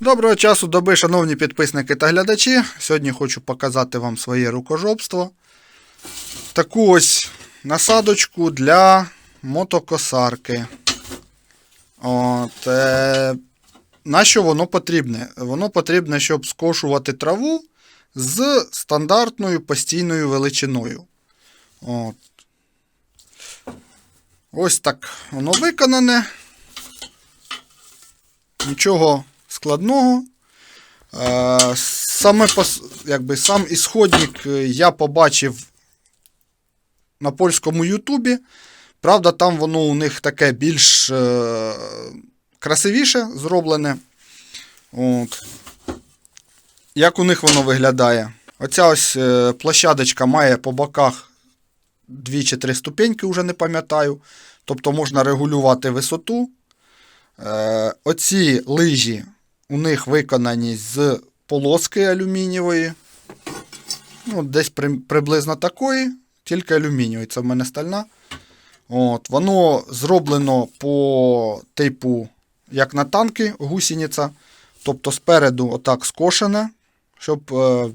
Доброго часу доби, шановні підписники та глядачі. Сьогодні хочу показати вам своє рукожопство. Таку ось насадочку для мотокосарки. От, е, на що воно потрібне? Воно потрібне, щоб скошувати траву з стандартною постійною величиною. От. Ось так воно виконане. Нічого складного. Е, Саме якби, сам ісходник е, я побачив на польському Ютубі. Правда, там воно у них таке більш е, красивіше зроблене. От. Як у них воно виглядає? Оця ось площадочка має по боках дві чи три ступеньки, вже не пам'ятаю. Тобто можна регулювати висоту. Оці лижі у них виконані з полоски алюмінієвої. Ну, десь при, приблизно такої, тільки алюмінієвої. Це в мене стальна. От, воно зроблено по типу, як на танки, гусениця. Тобто спереду отак скошене, щоб е,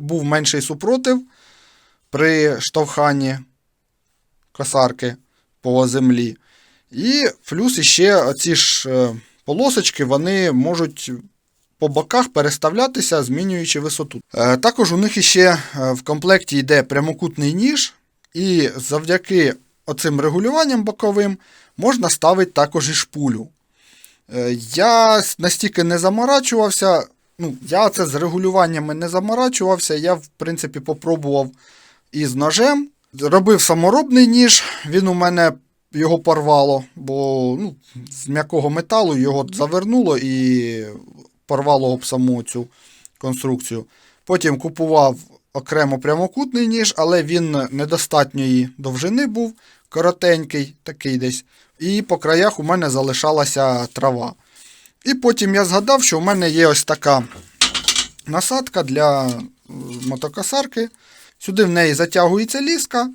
був менший супротив при штовханні косарки по землі. І плюс іще оці ж е, полосочки вони можуть по боках переставлятися, змінюючи висоту. Е, Також у них іще е, в комплекті йде прямокутний ніж, і завдяки оцим регулюванням боковим можна ставити також і шпулю. Е, Я настільки не заморачувався. Ну, я це з регулюваннями не заморачувався. Я, в принципі, попробував із ножем. Робив саморобний ніж, він у мене його порвало, бо ну, з м'якого металу його завернуло і порвало об саму цю конструкцію. Потім купував окремо прямокутний ніж, але він недостатньої довжини був, коротенький, такий десь. І по краях у мене залишалася трава. І потім я згадав, що у мене є ось така насадка для е, мотокосарки. Сюди в неї затягується ліска,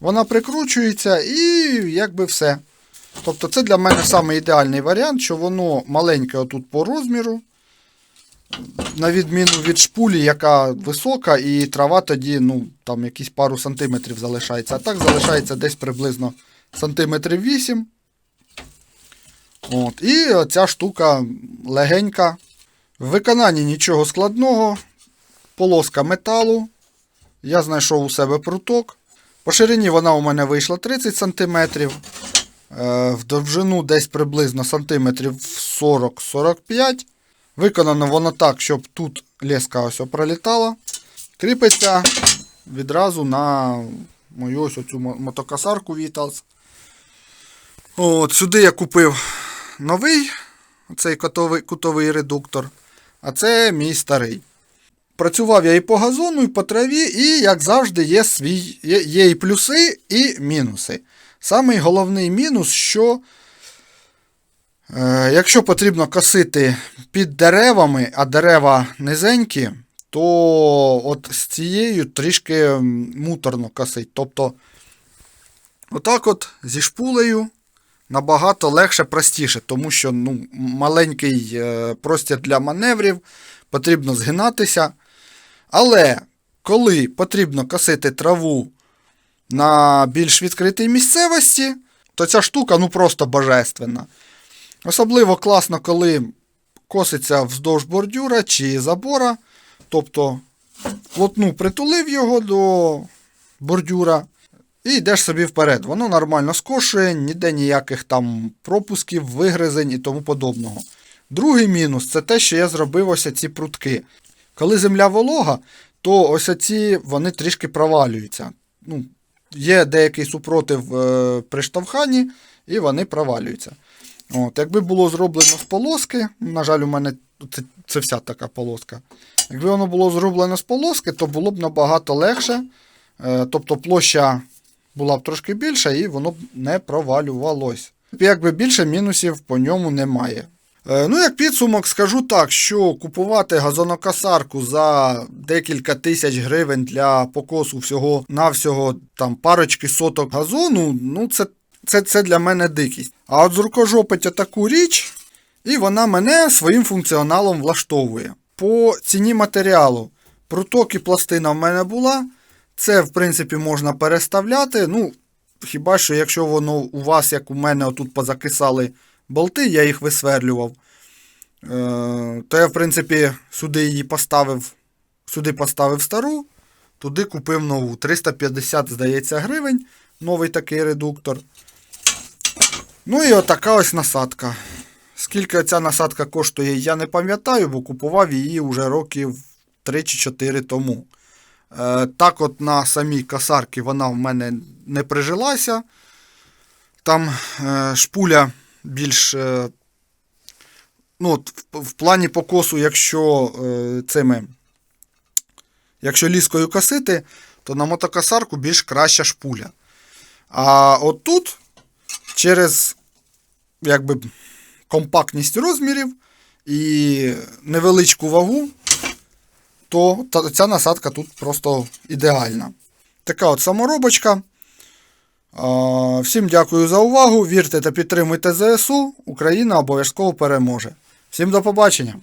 вона прикручується і якби все. Тобто це для мене саме ідеальний варіант, що воно маленьке отут по розміру. На відміну від шпулі, яка висока, і трава тоді, ну, там якісь пару сантиметрів залишається. А так залишається десь приблизно сантиметрів 8. От. І оця штука легенька. В виконанні нічого складного. Полоска металу. Я знайшов у себе пруток. По ширині вона у мене вийшла 30 см. В довжину десь приблизно сантиметрів 40-45 Виконано воно так, щоб тут леска ось пролітала. Кріпиться відразу на мою ось оцю мо- мотокосарку Vitals. От, сюди я купив новий цей кутовий редуктор. А це мій старий. Працював я і по газону, і по траві, і, як завжди, є, свій, є, є і плюси, і мінуси. Самий головний мінус, що Е, Якщо потрібно косити під деревами, а дерева низенькі, то от з цією трішки муторно косить. Тобто, отак от зі шпулею набагато легше, простіше, тому що ну, маленький е, простір для маневрів, потрібно згинатися. Але коли потрібно косити траву на більш відкритій місцевості, то ця штука ну просто божественна. Особливо класно, коли коситься вздовж бордюра чи забора. Тобто плотну притулив його до бордюра і йдеш собі вперед. Воно нормально скошує, ніде ніяких там пропусків, вигризень і тому подобного. Другий мінус це те, що я зробив ось ці прутки. Коли земля волога, то ось ці вони трішки провалюються. Ну, є деякий супротив е, при штовханні, і вони провалюються. От, якби було зроблено з полоски, на жаль, у мене це, це вся така полоска. Якби воно було зроблено з полоски, то було б набагато легше. Е, тобто площа була б трошки більша і воно б не провалювалось. Якби більше мінусів по ньому немає. Е, ну, як підсумок, скажу так, що купувати газонокосарку за декілька тисяч гривень для покосу всього навсього там парочки соток газону, ну це це, це для мене дикість. А от зрукожопить таку річ, І вона мене своїм функціоналом влаштовує. По ціні матеріалу пруток і пластина в мене була. Це, в принципі, можна переставляти. Ну, хіба що, якщо воно у вас, як у мене, отут позакисали болти, я їх висверлював, е, то я, в принципі, сюди її поставив, сюди поставив стару, туди купив нову. 350, здається, гривень. Новий такий редуктор. Ну і отака ось насадка. Скільки ця насадка коштує, я не пам'ятаю, бо купував її вже років 3 чи 4 тому. Е, так от на самій касарці вона в мене не прижилася. Там е, шпуля більш. Е, ну, от в, плані покосу, якщо е, цими. Якщо ліскою косити, то на мотокосарку більш краща шпуля. А от тут через якби, компактність розмірів і невеличку вагу, то ця насадка тут просто ідеальна. Така от саморобочка. Всім дякую за увагу. Вірте та підтримуйте ЗСУ. Україна обов'язково переможе. Всім до побачення!